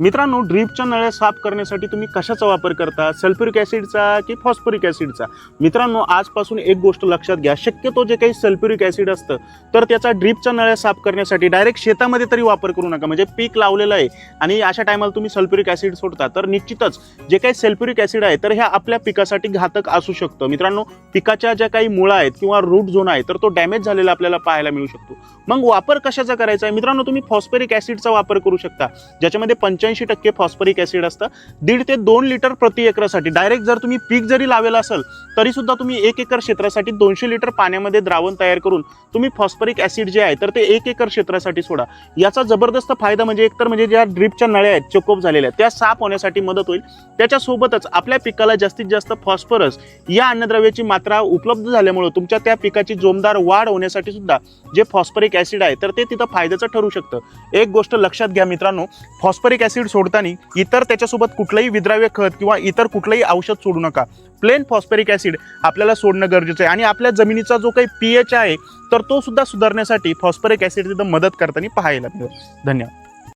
मित्रांनो ड्रीपच्या नळ्या साफ करण्यासाठी तुम्ही कशाचा वापर करता? सल्फ्युरिक ॲसिडचा की फॉस्फरिक ॲसिडचा? मित्रांनो आजपासून एक गोष्ट लक्षात घ्या. शक्यतो जे काही सल्फ्युरिक ॲसिड असतं तर त्याचा ड्रीपच्या नळ्या साफ करण्यासाठी डायरेक्ट शेतामध्ये तरी वापर करू नका. म्हणजे पीक लावलेलं आहे आणि अशा टायमाला तुम्ही सल्फ्युरिक ॲसिड सोडता तर निश्चितच जे काही सल्फ्युरिक ॲसिड आहे तर ह्या आपल्या पिकासाठी घातक असू शकतं. मित्रांनो पिकाच्या ज्या काही मुळा आहेत किंवा रूट झोन आहे तर तो डॅमेज झालेला आपल्याला पाहायला मिळू शकतो. मग वापर कशाचा करायचा आहे? मित्रांनो तुम्ही फॉस्फोरिक ॲसिडचा वापर करू शकता. ज्याच्यामध्ये पंच्याऐंशी टक्के फॉस्फरिक ॲसिड असतं. दीड ते दोन लिटर प्रति एकरासाठी. डायरेक्ट जर तुम्ही पीक जरी लावेलं असेल तरी सुद्धा तुम्ही एक एकर क्षेत्रासाठी दोनशे लिटर पाण्यामध्ये द्रावण तयार करून तुम्ही फॉस्फरिक ॲसिड जे आहे तर ते एक एकर क्षेत्रासाठी सोडा. याचा जबरदस्त फायदा म्हणजे एकतर म्हणजे ज्या ड्रिपच्या नळ्या आहेत चोकोप झालेल्या आहेत त्या साफ होण्यासाठी मदत होईल. त्याच्यासोबतच आपल्या पिकाला जास्तीत जास्त फॉस्फरस या अन्नद्रव्याची मात्रा उपलब्ध झाल्यामुळे तुमच्या त्या पिकाची जोमदार वाढ होण्यासाठी सुद्धा जे फॉस्फरिक ॲसिड आहे तर ते तिथं फायद्याचं ठरू शकतं. एक गोष्ट लक्षात घ्या मित्रांनो फॉस्फरिक ॲसिड सोडताना इतर त्याच्यासोबत कुठलंही विद्राव्य खत किंवा इतर कुठलंही औषध सोडू नका. प्लेन फॉस्फरिक ॲसिड आपल्याला सोडणं गरजेचं आहे आणि आपल्या जमिनीचा जो काही पी एच आहे तर तो सुद्धा सुधारण्यासाठी फॉस्फरिक ॲसिड तिथं मदत करताना पाहायला मिळेल. धन्यवाद.